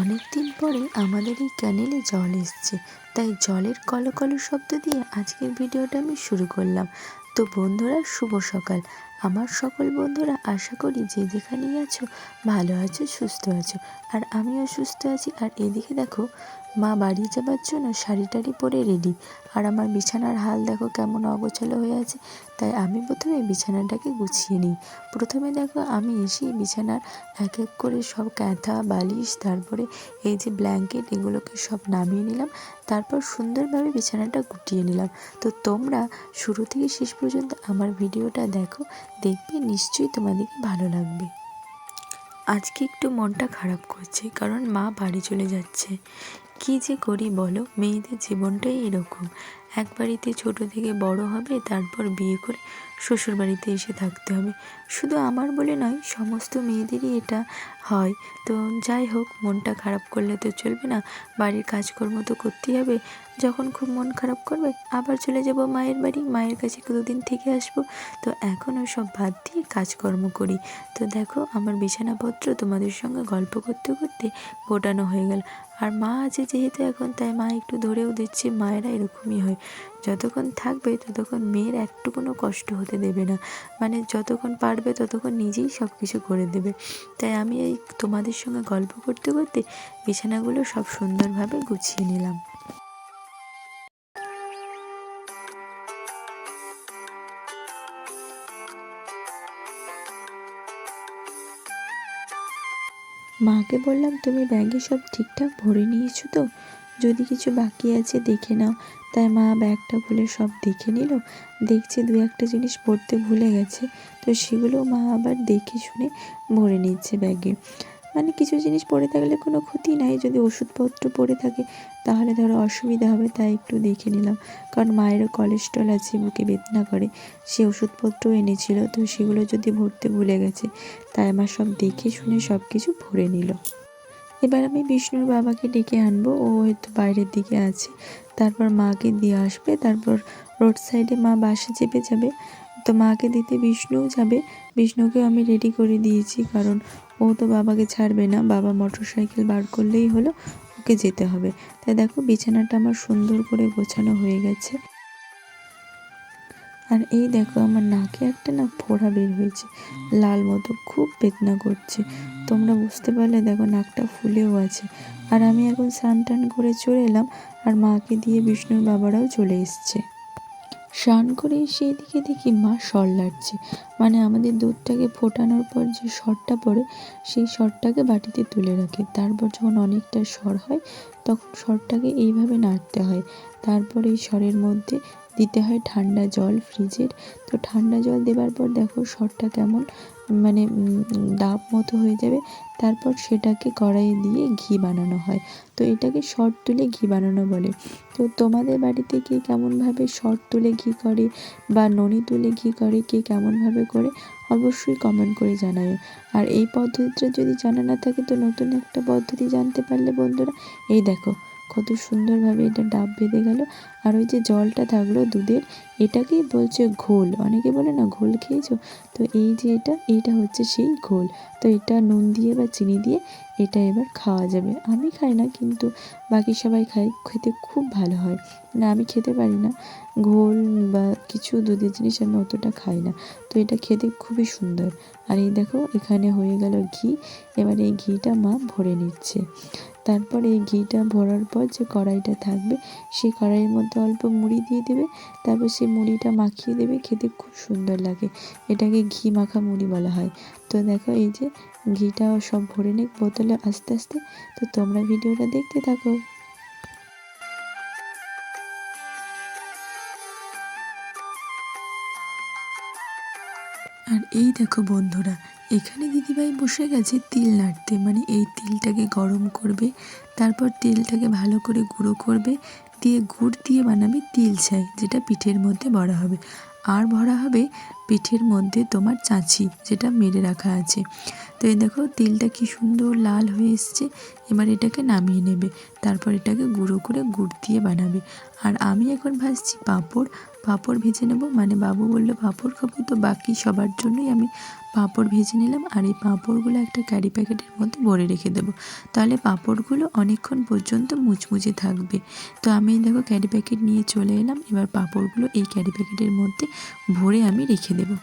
অনেক দিন পরে আমাদের এই ক্যানেলে জল এসছে, তাই জলের কলকল শব্দ দিয়ে আজকের ভিডিওটা আমি শুরু করলাম। তো বন্ধুরা, শুভ সকাল। আমার সকল বন্ধুরা আশা করি যে যেখানেই আছো, ভালো আছো, সুস্থ আছো। আর আমিও সুস্থ আছি। আর এদিকে দেখো, মা বাড়ি যাবার জন্য শাড়ি টাড়ি পরে রেডি আর আমার বিছানার হাল দেখো কেমন অগোছালো হয়ে আছে। তাই আমি প্রথমে বিছানাটাকে গুছিয়ে নিই। প্রথমে দেখো আমি এসে বিছানার এক এক করে সব কাঁথা, বালিশ, তারপরে এই যে ব্ল্যাঙ্কেট এগুলোকে সব নামিয়ে নিলাম। তারপর সুন্দরভাবে বিছানাটা গুটিয়ে নিলাম। তো তোমরা শুরু থেকে শেষ পর্যন্ত আমার ভিডিওটা দেখো। দেখবে নিশ্চয়ই তোমাদেরকে ভালো লাগবে। আজকে একটু মনটা খারাপ করছে, কারণ মা বাড়ি চলে যাচ্ছে। কি যে করি বলো, মেয়েদের জীবনটাই এরকম। এক বাড়িতে ছোট থেকে বড় হবে, তারপর বিয়ে করে শ্বশুর বাড়িতে এসে থাকতে হবে। শুধু আমার বলে নয়, সমস্ত মেয়েদেরই এটা হয়। তো যাই হোক, মনটা খারাপ করলে তো চলবে না। বাড়ির কাজকর্ম তো করতেই হবে। যখন খুব মন খারাপ করবে, আবার চলে যাব মায়ের বাড়ি। মায়ের কাছে কতদিন থেকে আসব? তো এখন ওই সব বাদ দিয়ে কাজকর্ম করি। তো দেখো, আমার বিছানাপত্র তোমাদের সঙ্গে গল্প করতে করতে গোটানো হয়ে গেল। আর মা আছে যেহেতু এখন, তাই মা একটু ধরেও দিচ্ছে, মায়েরা এরকমই হয়। যতক্ষণ থাকবে, ততক্ষণ মেয়ের একটুকুনো কষ্ট হতে দেবে না। মানে যতক্ষণ পারবে, ততক্ষণ নিজেই সব কিছু করে দেবে। তাই আমি এই তোমাদের সঙ্গে গল্প করতে করতে বিছানাগুলো সব সুন্দরভাবে গুছিয়ে নিলাম। মাকে বললাম, তুমি ব্যাগে সব ঠিকঠাক ভরে নিয়েছো তো? যদি কিছু বাকি আছে, দেখে নাও। তাই মা ব্যাগটা খুলে সব দেখে নিল। দেখছে দু একটা জিনিস পড়তে ভুলে গেছে, তো সেগুলো মা আবার দেখে শুনে ভরে নিচ্ছে ব্যাগে। মানে কিছু জিনিস পড়ে থাকলে কোনো ক্ষতি নাই, যদি ওষুধপত্র পড়ে থাকে, তাহলে ধরো অসুবিধা হবে, তাই একটু দেখে নিলাম। কারণ মায়েরও কোলেস্ট্রল আছে, বুকে বেদনা করে, সে ওষুধপত্র এনেছিল, তো সেগুলো যদি ভরতে ভুলে গেছে, তাই আমার সব দেখে শুনে সব কিছু ভরে নিল। এবার আমি বিষ্ণুর বাবাকে ডেকে আনব, ও হয়তো বাইরের দিকে আছে। তারপর মাকে দিয়ে আসবে, তারপর রোড সাইডে মা বাসে চেপে যাবে। তো মাকে দিতে বিষ্ণুও যাবে। বিষ্ণুকেও আমি রেডি করে দিয়েছি, কারণ ও তো বাবাকে ছাড়বে না। বাবা মোটর সাইকেল বার করলেই হলো, ওকে যেতে হবে। তাই দেখো, বিছানাটা আমার সুন্দর করে গোছানো হয়ে গেছে। আর এই দেখো আমার নাকে একটা না ফোড়া বের হয়েছে, লাল মতো, খুব বেদনা করছে। তোমরা বুঝতে পারলে দেখো নাকটা ফুলেও আছে। আর আমি এখন স্নান টান করে চলে এলাম আর মাকে দিয়ে বিষ্ণুর বাবারাও চলে এসছে। স্নান করে এসে এদিকে দেখি মা সর লাড়ছে মানে আমাদের দুধটাকে ফোটানোর পর যে সরটা পড়ে, সেই সরটাকে বাটিতে তুলে রাখে। তারপর যখন অনেকটা সর হয়, তখন সরটাকে এইভাবে নাড়তে হয়। তারপর এই সরের মধ্যে দিতে হয় ঠান্ডা জল ফ্রিজের। তো ঠান্ডা জল দেবার পর দেখো সরটা কেমন মানে ডাব মতো হয়ে যাবে। তারপর সেটাকে কড়াইয়ে দিয়ে ঘি বানানো হয়। তো এটাকে শর্ট তুলে ঘি বানানো বলে। তো তোমাদের বাড়িতে কে কেমনভাবে শর্ট তুলে ঘি করে বা ননি তুলে ঘি করে, কে কেমনভাবে করে, অবশ্যই কমেন্ট করে জানাবে। আর এই পদ্ধতিটা যদি জানা না থাকে, তো নতুন একটা পদ্ধতি জানতে পারলে বন্ধুরা, এই দেখো কত সুন্দরভাবে এটা ডাব বেঁধে গেল। আর ওই যে জলটা থাকল দুধের, এটাকেই বলছে ঘোল। অনেকে বলে, না, ঘোল খেয়েছো? তো এই যে এটা, এইটা হচ্ছে সেই ঘোল। তো এটা নুন দিয়ে বা চিনি দিয়ে এটা এবার খাওয়া যাবে। আমি খাই না, কিন্তু বাকি সবাই খায়, খেতে খুব ভালো হয়। না, আমি খেতে পারি না। ঘোল বা কিছু দুধের জিনিস আমি অতটা খাই না। তো এটা খেতে খুবই সুন্দর। আর এই দেখো, এখানে হয়ে গেল ঘি। এবার এই ঘিটা মা ভরে নিচ্ছে। তারপর এই ঘিটা ভরার পর যে কড়াইটা থাকবে, সেই কড়াইয়ের মধ্যে অল্প মুড়ি দিয়ে দেবে। তারপর সেই মুড়িটা মাখিয়ে দেবে, খেতে খুব সুন্দর লাগে। এটাকে ঘি মাখা মুড়ি বলা হয়। তো দেখো এই যে ঘিটাও সব ভরে নিক বোতলে আস্তে আস্তে। তো তোমরা ভিডিওটা দেখতে থাকো। আর এই দেখো বন্ধুরা, এখানে দিদিভাই বসে গেছে তিল নাড়তে। মানে এই তিলটাকে গরম করবে, তারপর তেলটাকে ভালো করে গুঁড়ো করবে, দিয়ে গুড় দিয়ে বানাবে তিল ছাই, যেটা পিঠের মধ্যে ভরা হবে। আর ভরা হবে পিঠের মধ্যে তোমার চাঁচি, যেটা মেরে রাখা আছে। তো এই দেখো, তিলটা কি সুন্দর লাল হয়ে এসছে, এবার এটাকে নামিয়ে নেবে। তারপর এটাকে গুঁড়ো করে গুড় দিয়ে বানাবে। আর আমি এখন ভাজছি পাঁপড় পাঁপড় ভেজে নেব। মানে বাবু বলল, পাঁপড় খাব তো বাকি সবার জন্যই আমি পাঁপড় ভেজে নিলাম আর এই পাঁপড়গুলো একটা ক্যারি প্যাকেটের মধ্যে ভরে রেখে দেবো। তাহলে পাঁপড়গুলো অনেকক্ষণ পর্যন্ত মুচমুচে থাকবে। তো আমি দেখো ক্যারি প্যাকেট নিয়ে চলে এলাম। এবার পাঁপড়গুলো এই ক্যারি প্যাকেটের মধ্যে ভরে আমি রেখে দেবো।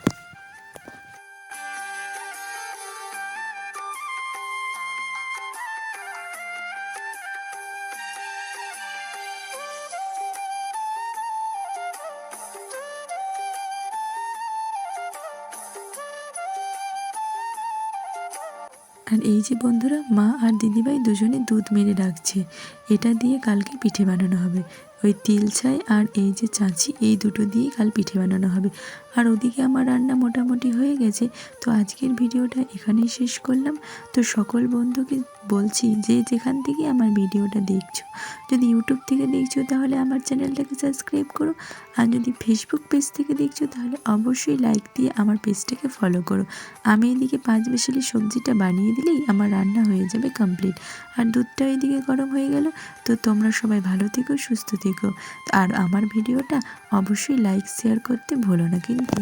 আর এই যে বন্ধুরা, মা আর দিদিভাই দুজনে দুধ মেরে রাখছে এটা দিয়ে কালকে পিঠে বানানো হবে। ওই তিল ছাই আর এই যে চাঁচি, এই দুটো দিয়ে কাল পিঠে বানানো হবে। আর ওদিকে আমার রান্না মোটামুটি হয়ে গেছে। তো আজকের ভিডিওটা এখানেই শেষ করলাম। তো সকল বন্ধুকে বলছি যে যেখান থেকে আমার ভিডিওটা দেখছ, যদি ইউটিউব থেকে দেখছ তাহলে আমার চ্যানেলটাকে সাবস্ক্রাইব করো, আর যদি ফেসবুক পেজ থেকে দেখছ তাহলে অবশ্যই লাইক দিয়ে আমার পেজটাকে ফলো করো। আমি এদিকে পাঁচ বেশালি সবজিটা বানিয়ে দিলেই আমার রান্না হয়ে যাবে কমপ্লিট আর দুধটা এদিকে গরম হয়ে গেল, তো তোমরা সবাই ভালো থেকো, সুস্থ থেকো। আর আমার ভিডিওটা অবশ্যই লাইক শেয়ার করতে ভুলো না কিন্তু।